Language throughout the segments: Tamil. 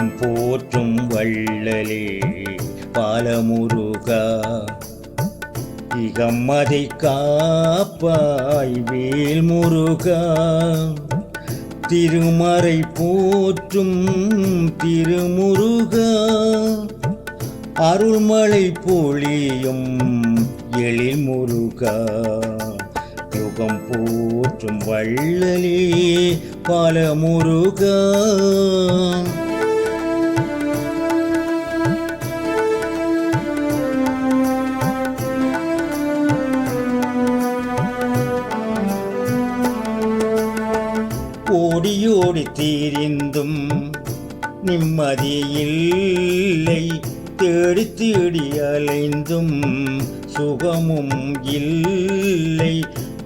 போற்றும் வள்ளலே பாலமுருகா. இகம்மதை காப்பாய் வேல் முருகா திருமறை போற்றும் திருமுருகா. அருள்மழை பொழியும் எழில் முருகா யுகம் போற்றும் வள்ளலே பல முருகா ஓடியோடி தீரிந்தும் நிம்மதி இல்லை. தேடி தேடி அலைந்தும் சுகமும் இல்லை.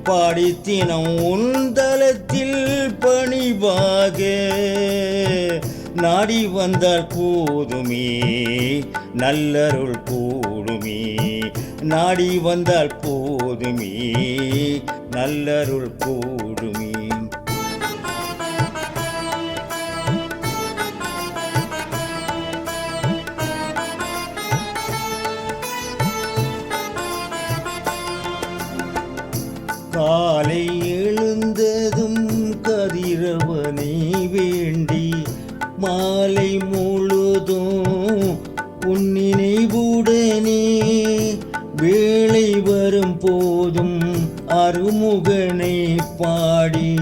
பாடித்தினம் உந்தலத்தில் பணிவாக நாடி வந்தால் போதுமே. நல்லருள் கூடுமே. நாடி வந்தால் போதுமே. நல்லருள் கூடுமே. காலை எழுந்ததும் கதிரவனை வேண்டி மாலை முழுதும் உன்னினைவுடனே வேளை வரும் போதும் அருமுகனை பாடி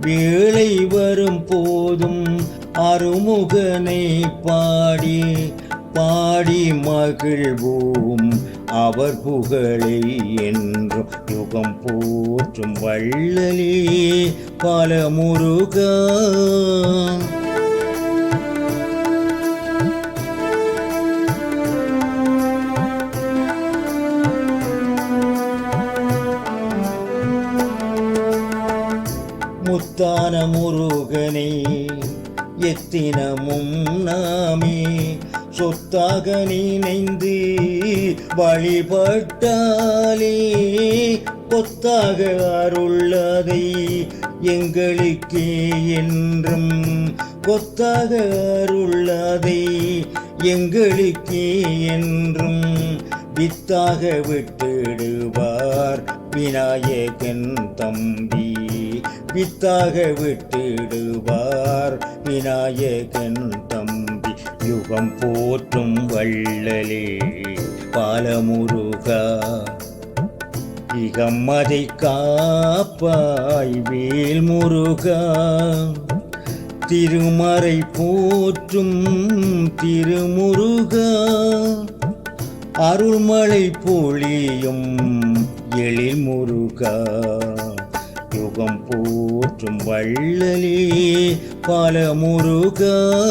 வேளை வரும் போதும் அருமுகனை பாடி பாடி மகிழ்வோம் அவர் புகழை என்றும் யுகம் போற்றும் வள்ளலே பல முருகா. முத்தான முருகனே எத்தினமும் நாமே சொத்தாக நினைந்து வழிபட்டாலே கொத்தாக அருள்ளதை எங்களுக்கே என்றும் கொத்தாக அருள்ளதை எங்களுக்கே என்றும் வித்தாக விட்டிடுவார் விநாயகன் தம்பி. வித்தாக விட்டிடுவார் விநாயகன் தம்பி. யுகம் போற்றும் வள்ளலே பாலமுருகா. இகம்மதை காப்பாய் வேல் முருகா. திருமறை போற்றும் திருமுருகா. அருள்மழை பொழியும் எழில் முருகா. யுகம் போற்றும் வள்ளலே பல முருகா